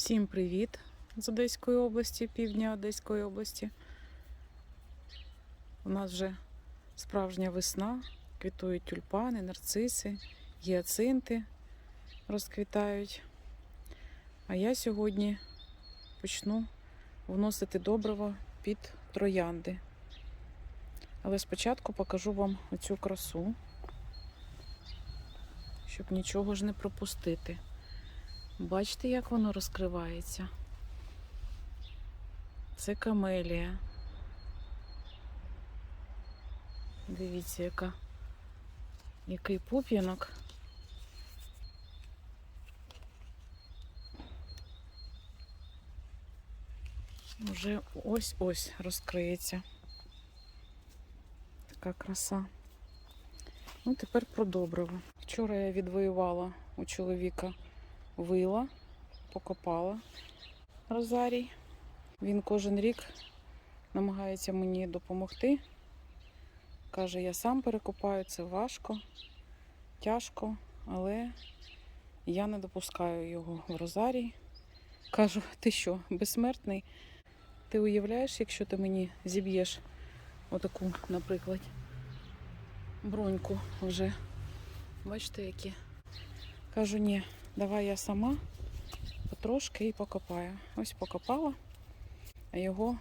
Всім привіт з Одеської області, півдня Одеської області. У нас вже справжня весна, квітують тюльпани, нарциси, гіацинти розквітають. А я сьогодні почну вносити добриво під троянди. Але спочатку покажу вам оцю красу, щоб нічого ж не пропустити. Бачите, як воно розкривається? Це камелія. Дивіться, яка, який пуп'янок. Уже ось-ось розкриється. Така краса. Ну, тепер про добриво. Вчора я відвоювала у чоловіка вила, покопала розарій. Він кожен рік намагається мені допомогти. Каже, я сам перекопаю, це важко, тяжко, але я не допускаю його в розарій. Кажу, ти що, безсмертний? Ти уявляєш, якщо ти мені зіб'єш отаку, наприклад, броньку вже. Бачите, які? Кажу, ні, давай я сама потрошки і покопаю. Ось покопала, а його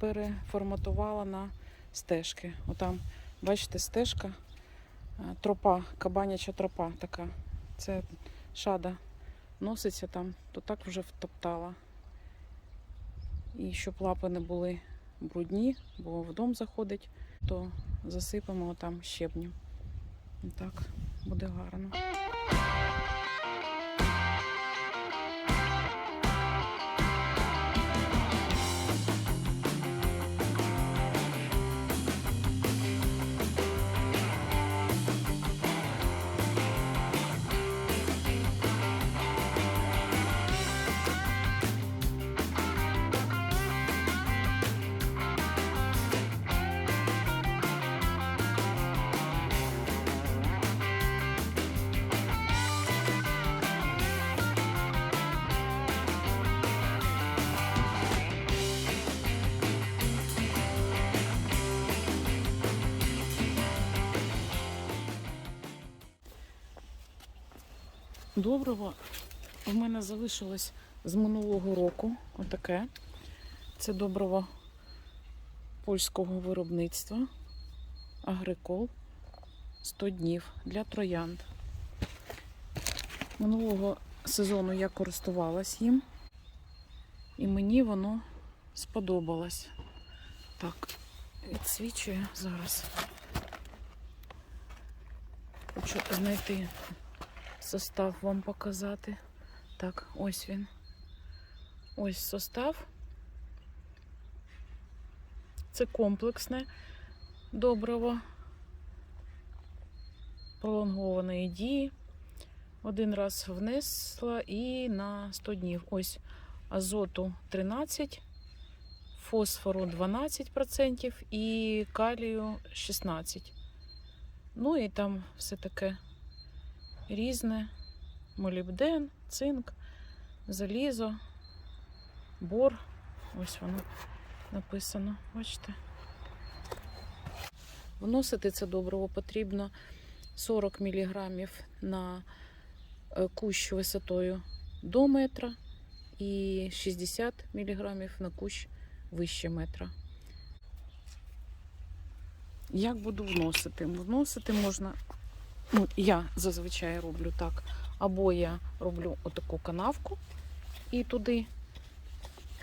переформатувала на стежки. Отам, бачите, стежка, тропа, кабаняча тропа така. Це шада носиться там, то так вже втоптала. І щоб лапи не були брудні, бо в дом заходить, то засипемо там щебнем. Так, буде гарно. Доброго в мене залишилось з минулого року. Отаке. Це доброго польського виробництва. Агрикол 100 днів для троянд. Минулого сезону я користувалась їм, і мені воно сподобалось. Так, відсвічує зараз. Хочу знайти состав вам показати. Так, ось він. Ось состав. Це комплексне добриво пролонгованої дії. Один раз внесла і на 100 днів. Ось азоту 13, фосфору 12% і калію 16%. Ну і там все таке різне. Молібден, цинк, залізо, бор. Ось воно написано, бачите. Вносити це добриво потрібно 40 мг на е, кущ висотою до метра і 60 мг на кущ вище метра. Як буду вносити? Вносити можна Ну, я зазвичай роблю так. Або я роблю отаку канавку і туди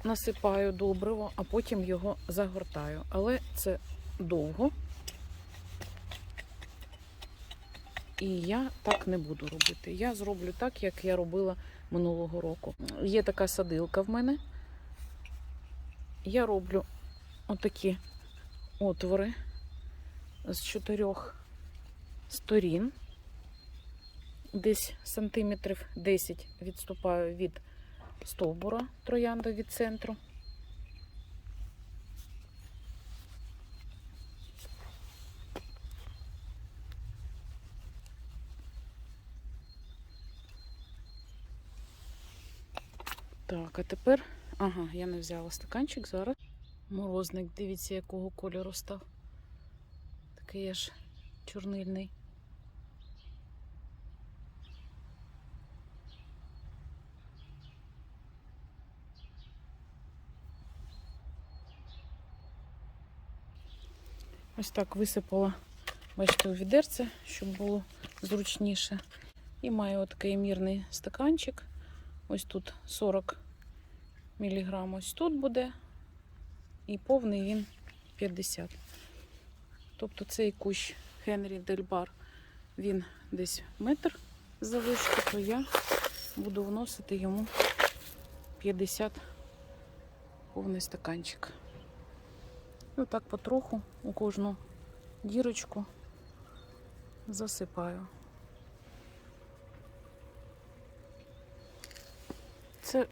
насипаю добриво, а потім його загортаю. Але це довго. І я так не буду робити. Я зроблю так, як я робила минулого року. Є така садилка в мене. Я роблю отакі отвори з чотирьох сторін. Десь сантиметрів 10 відступаю від стовбура троянди від центру. Так, а тепер. Ага, я не взяла стаканчик зараз. Морозник, дивіться, якого кольору став. Такий аж чорнильний. Ось так висипала, бачите, у відерце, щоб було зручніше. І маю отакий мірний стаканчик. Ось тут 40 мг. Ось тут буде. І повний він 50. Тобто цей кущ Генрі Дельбар, він десь метр завишки, то я буду вносити йому 50 повний стаканчик. І отак потроху у кожну дірочку засипаю. Це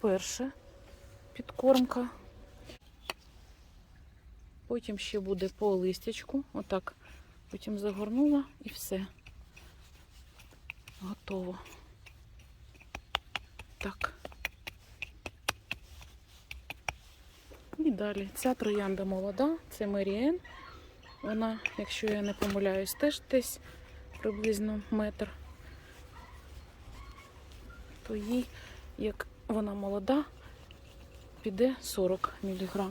перша підкормка. Потім ще буде по листячку. Отак. Потім загорнула і все. Готово. Так. І далі. Ця троянда молода, це Меріен. Вона, якщо я не помиляюсь, теж десь приблизно метр. То їй, як вона молода, піде 40 мг.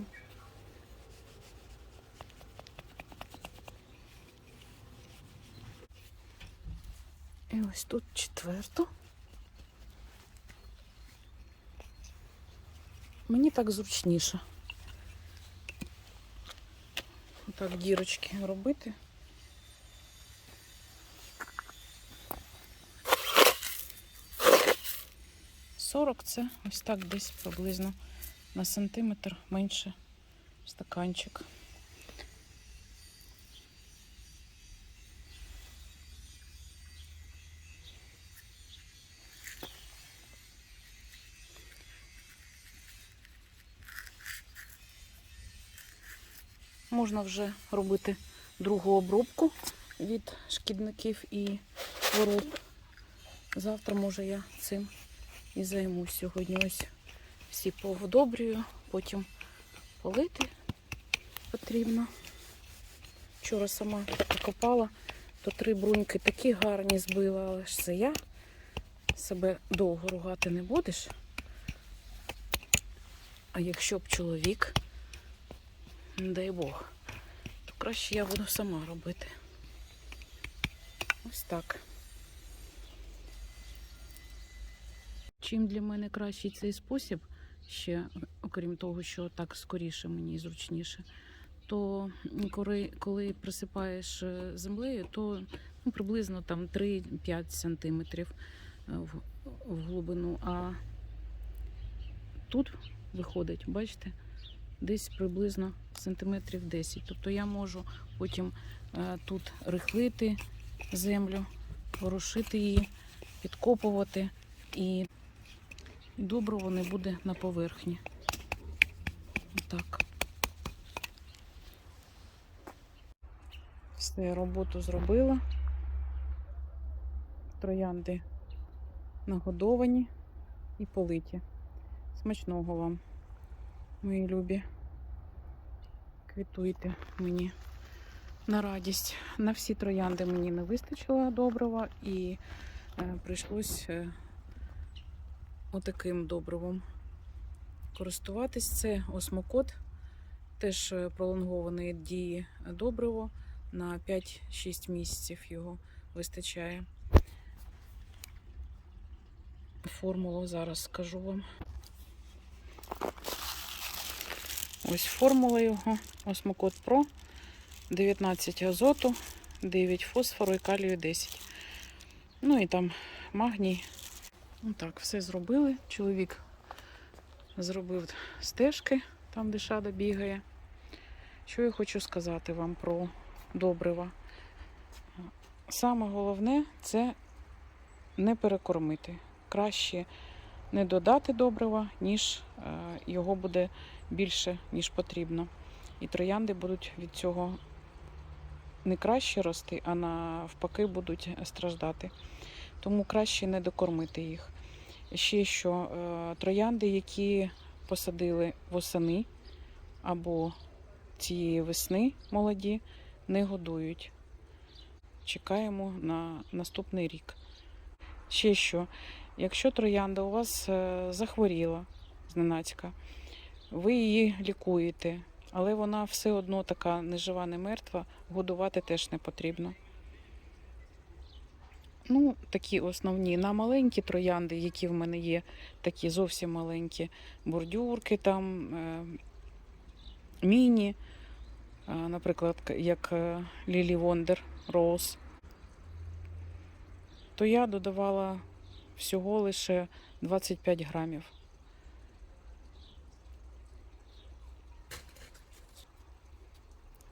І ось тут четверту. Мені так зручніше. Отак дірочки робити. Сорок це ось так десь приблизно на сантиметр менше стаканчик. Можна вже робити другу обробку від шкідників і хвороб. Завтра, може, я цим і займусь сьогодні. Ось всі поводобрюю, потім полити потрібно. Вчора сама покопала, то три бруньки такі гарні збила, але ж це я. Себе довго ругати не будеш. А якщо б чоловік, не дай Бог, то краще я буду сама робити. Ось так. Чим для мене кращий цей спосіб, ще, окрім того, що так скоріше мені і зручніше, то коли, коли присипаєш е, землею, то ну, приблизно там 3-5 сантиметрів е, в, в глибину. А тут виходить, бачите, десь приблизно сантиметрів 10. Тобто я можу потім е, тут рихлити землю, ворушити її, підкопувати і добриво не буде на поверхні. Так. Все, роботу зробила. Троянди нагодовані і политі. Смачного вам, мої любі. Квітуйте мені на радість. На всі троянди мені не вистачило добрива і е, прийшлось е, отаким добривом користуватись. Це осмокот, теж е, пролонгованої дії добриво. На 5-6 місяців його вистачає. Формулу зараз скажу вам. Ось формула його. Осмокот Про. 19 азоту, 9 фосфору і калію 10. Ну і там магній. Ну так, все зробили. Чоловік зробив стежки, там де шада бігає. Що я хочу сказати вам про добрива. Саме головне це не перекормити. Краще не додати добрива, ніж е, його буде більше, ніж потрібно. І троянди будуть від цього не краще рости, а навпаки будуть страждати. Тому краще не докормити їх. Ще що е, троянди, які посадили восени або цієї весни молоді, не годують. Чекаємо на наступний рік. Ще що, якщо троянда у вас е, захворіла зненацька, ви її лікуєте, але вона все одно така нежива, не мертва, годувати теж не потрібно. Ну, такі основні. На маленькі троянди, які в мене є, такі зовсім маленькі, бордюрки там, е, міні, е, наприклад, як Лілі Вондер Роуз, то я додавала всього лише 25 грамів.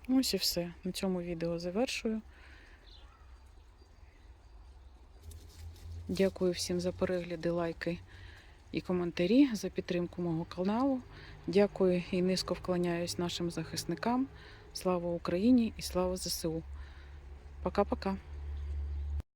Ось і все. На цьому відео завершую. Дякую всім за перегляди, лайки і коментарі, за підтримку мого каналу. Дякую і низько вклоняюсь нашим захисникам. Слава Україні і слава ЗСУ. Пока-пока.